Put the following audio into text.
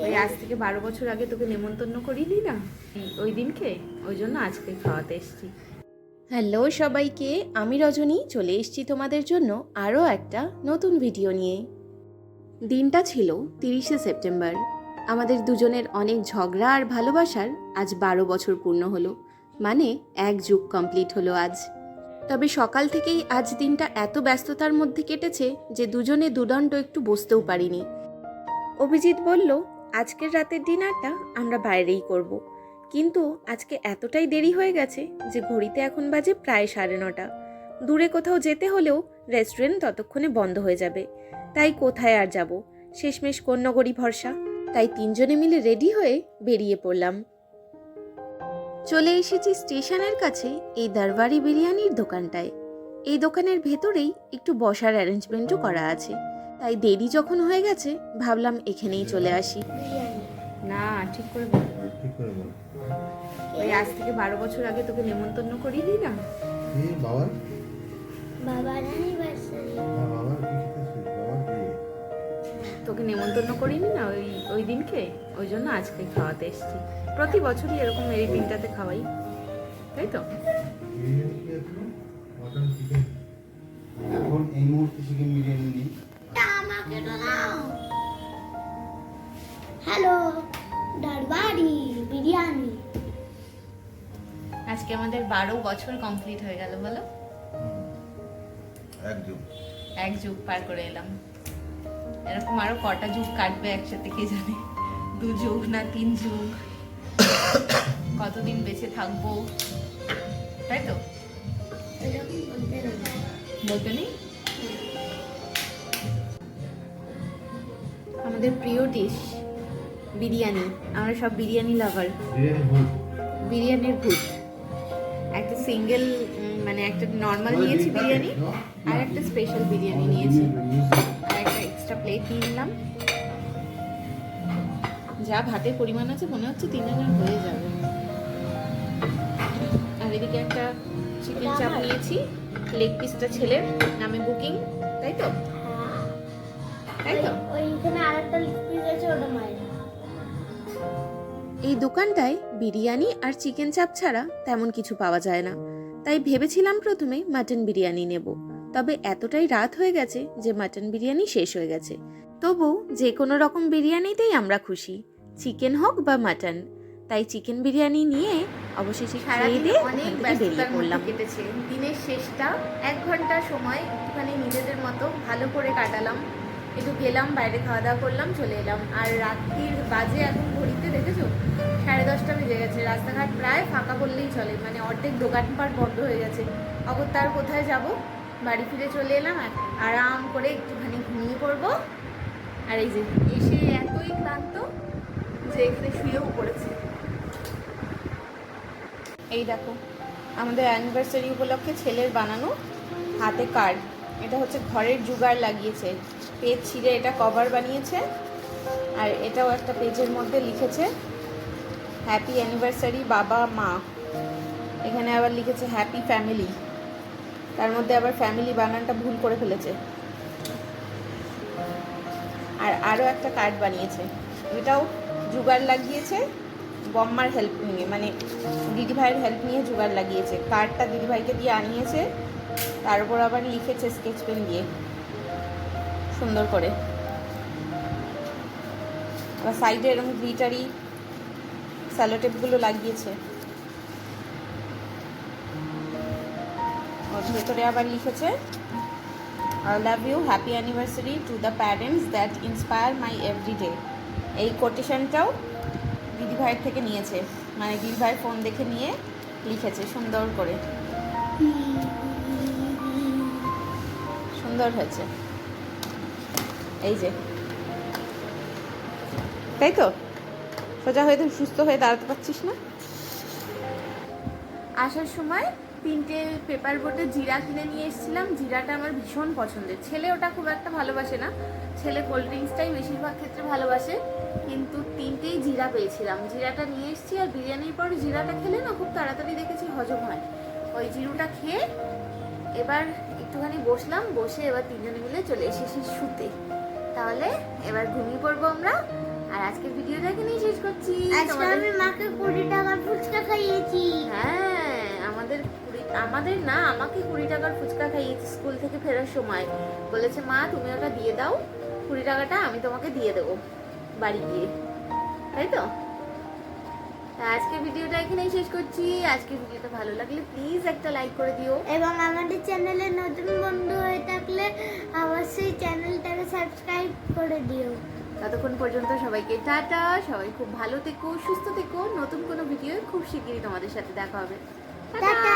ওই আজ থেকে বারো বছর আগে তোকে নেমন্তন্ন করিনি না? ওই দিনকে? ওই জন্য আজকে খাওয়াতে এসছি। হ্যালো সবাইকে, আমি রজনী, চলে এসেছি তোমাদের জন্য আরও একটা নতুন ভিডিও নিয়ে। দিনটা ছিল তিরিশে সেপ্টেম্বর। আমাদের দুজনের অনেক ঝগড়া আর ভালোবাসার আজ বারো বছর পূর্ণ হলো। মানে এক যুগ কমপ্লিট হলো আজ। তবে সকাল থেকেই আজ দিনটা এত ব্যস্ততার মধ্যে কেটেছে যে দুজনে দুদণ্ড একটু বসতেও পারিনি। অভিজিৎ বলল আজকের রাতের ডিনারটা আমরা বাইরেই করব। কিন্তু আজকে এতটাই দেরি হয়ে গেছে যে ঘড়িতে এখন বাজে প্রায় সাড়ে নটা। দূরে কোথাও যেতে হলেও রেস্টুরেন্ট ততক্ষণে বন্ধ হয়ে যাবে। তাই কোথায় আর যাব? শেষমেশ কন্যগরী ভরসা। তাই তিনজনে মিলে রেডি হয়ে বেরিয়ে পড়লাম। চলে এসেছি স্টেশনের কাছে এই দরবারি বিরিয়ানির দোকানটায়। এই দোকানের ভেতরেই একটু বসার অ্যারেঞ্জমেন্টও করা আছে। তাই দেরি যখন হয়ে গেছে ভাবলাম এখানেই চলে আসি। না ঠিক করে বল। ঠিক করে বল। ওই আজ থেকে বারো বছর আগে তোকে নেমন্তন্ন করিনি না? বাবার? বাবার অ্যানিভার্সারি না বাবার তোকে নেমন্তন্ন করিনি না ওই ওই দিনকে? ওই জন্য আজকে খাওয়াতে এসেছি। প্রতি বছরই এরকম এই দিনটাতে খাওয়াই। তাই তো? এখন? এই মুহূর্তে চিকেন বিরিয়ানি হ্যালো দরবারি বিরিয়ানি আজকে আমাদের বারো বছর কমপ্লিট হয়ে গেল বলো। একদম এক যুগ। পার করে এলাম। এরকম আরও কটা যুগ কাটবে একসাথে কে জানে? দু যুগ না তিন যুগ। কতদিন বেঁচে থাকব? তাই তো? বলতে নেই? আমাদের প্রিয় ডিশ বিরিয়ানি। আমরা সব বিরিয়ানি লাভার বিরিয়ানির ভূত একটা সিঙ্গেল মানে একটা নর্মাল নিয়েছি বিরিয়ানি আর একটা স্পেশাল বিরিয়ানি নিয়েছি। আর একটা এক্সট্রা প্লেট নিয়ে নিলাম। যা ভাতের পরিমাণ আছে মনে হচ্ছে তিনজনের হয়ে যাবে। আর এদিকে একটা চিকেন চাপ নিয়েছি। লেগ পিসটা ছেলের নামে বুকিং তাই তো? এই দোকানটায় বিরিয়ানি আর চিকেন চাপ ছাড়া তেমন কিছু পাওয়া যায় না। তাই ভেবেছিলাম প্রথমে মাটন বিরিয়ানি নেব। তবে এতটাই রাত হয়ে গেছে যে মাটন বিরিয়ানি শেষ হয়ে গেছে। তবু যে কোনো রকম বিরিয়ানিতেই আমরা খুশি চিকেন হোক বা মাটন। তাই চিকেন বিরিয়ানি নিয়ে অবশেষে খেয়ে দিয়ে অনেক বেরিয়ে ব্যস্ততার মধ্যে পড়লাম। কেটেছে। দিনের শেষটা এক ঘণ্টা সময় একটুখানি নিজেদের মতো ভালো করে কাটালাম। একটু গেলাম বাইরে খাওয়া দাওয়া করলাম, চলে এলাম। আর রাত্রির বাজে এখন ঘড়িতে, দেখেছ? সাড়ে দশটা বেজে গেছে। রাস্তাঘাট প্রায় ফাঁকা বললেই চলে। মানে অর্ধেক দোকানপাট বন্ধ হয়ে গেছে। অগত্যার কোথায় যাব? বাড়ি ফিরে চলে এলাম আর আরাম করে একটুখানি ঘুমিয়ে পড়ব। আর এই যে, এসে এতই ক্লান্ত যে এখানে শুয়েও পড়েছে। এই দেখো, আমাদের অ্যানিভার্সারি উপলক্ষে ছেলের বানানো হাতে কার্ড এটা হচ্ছে ঘরের জুগার লাগিয়েছে। পেজ ছিঁড়ে এটা কভার বানিয়েছে। আর এটাও একটা পেজের মধ্যে লিখেছে হ্যাপি অ্যানিভার্সারি বাবা, মা। এখানে আবার লিখেছে হ্যাপি ফ্যামিলি তার মধ্যে আবার ফ্যামিলি বানানটা ভুল করে ফেলেছে। আর আরও একটা কার্ড বানিয়েছে, এটাও জুগার লাগিয়েছে, বম্মার হেল্প নিয়ে মানে দিদিভাইয়ের হেল্প নিয়ে জোগাড় লাগিয়েছে। কার্ডটা দিদিভাইকে দিয়ে আনিয়েছে, তার উপর আবার লিখেছে স্কেচ পেন দিয়ে। সুন্দর করে। আবার সাইডে এরকম গ্লিটারি স্যালোটেপগুলো লাগিয়েছে। ওর ভেতরে আবার লিখেছে I love you happy anniversary to the parents that inspire my every day এই কোটেশনটাও দিদিভাইয়ের থেকে নিয়েছে। মানে দিদিভাইয়ের ফোন দেখে নিয়ে লিখেছে, সুন্দর করে। সুন্দর হয়েছে। এই যে। তাই তো? সোজা হয়ে তুই সুস্থ হয়ে দাঁড়াতে পারছিস না? আসার সময় তিনটে পেপার বোটে জিরা কিনে নিয়ে এসেছিলাম। জিরাটা আমার ভীষণ পছন্দের। ছেলে ওটা খুব একটা ভালোবাসে না। ছেলে কোল্ড ড্রিঙ্কসটাই বেশিরভাগ ক্ষেত্রে ভালোবাসে। কিন্তু তিনটেই জিরা পেয়েছিলাম। জিরাটা নিয়ে এসেছি আর বিরিয়ানির পর জিরাটা খেলে না খুব তাড়াতাড়ি দেখেছি হজম হয়। ওই জিরুটা খেয়ে এবার একটুখানি বসলাম। বসে এবার তিনজনে মিলে চলে এসেছি শুতে। তাহলে এবার ঘুমিয়ে পড়ব আমরা। আর আজকে ভিডিওটা এখানেই শেষ করছি। আজকে আমি মাকে কুড়ি টাকার ফুচকা খাইয়েছি। হ্যাঁ আমাদের আমাদের না আমাকে কুড়ি টাকার ফুচকা খাইয়েছি স্কুল থেকে ফেরার সময়। বলেছে মা তুমি ওটা দিয়ে দাও। কুড়ি টাকাটা আমি তোমাকে দিয়ে দেবো বাড়ি গিয়ে। তাই তো? তা আজকে ভিডিওটা এখানেই শেষ করছি। আজকের ভিডিওটা ভালো লাগলে প্লিজ একটা লাইক করে দিও। এবং আমাদের চ্যানেলে নতুন বন্ধু হয়ে থাকলে অবশ্যই চ্যানেলটাকে সাবস্ক্রাইব করে দিও। ততক্ষণ পর্যন্ত সবাইকে টাটা। সবাই খুব ভালো থেকো সুস্থ থেকো। নতুন কোনো ভিডিও খুব শিগগিরই তোমাদের সাথে দেখা হবে। টাটা!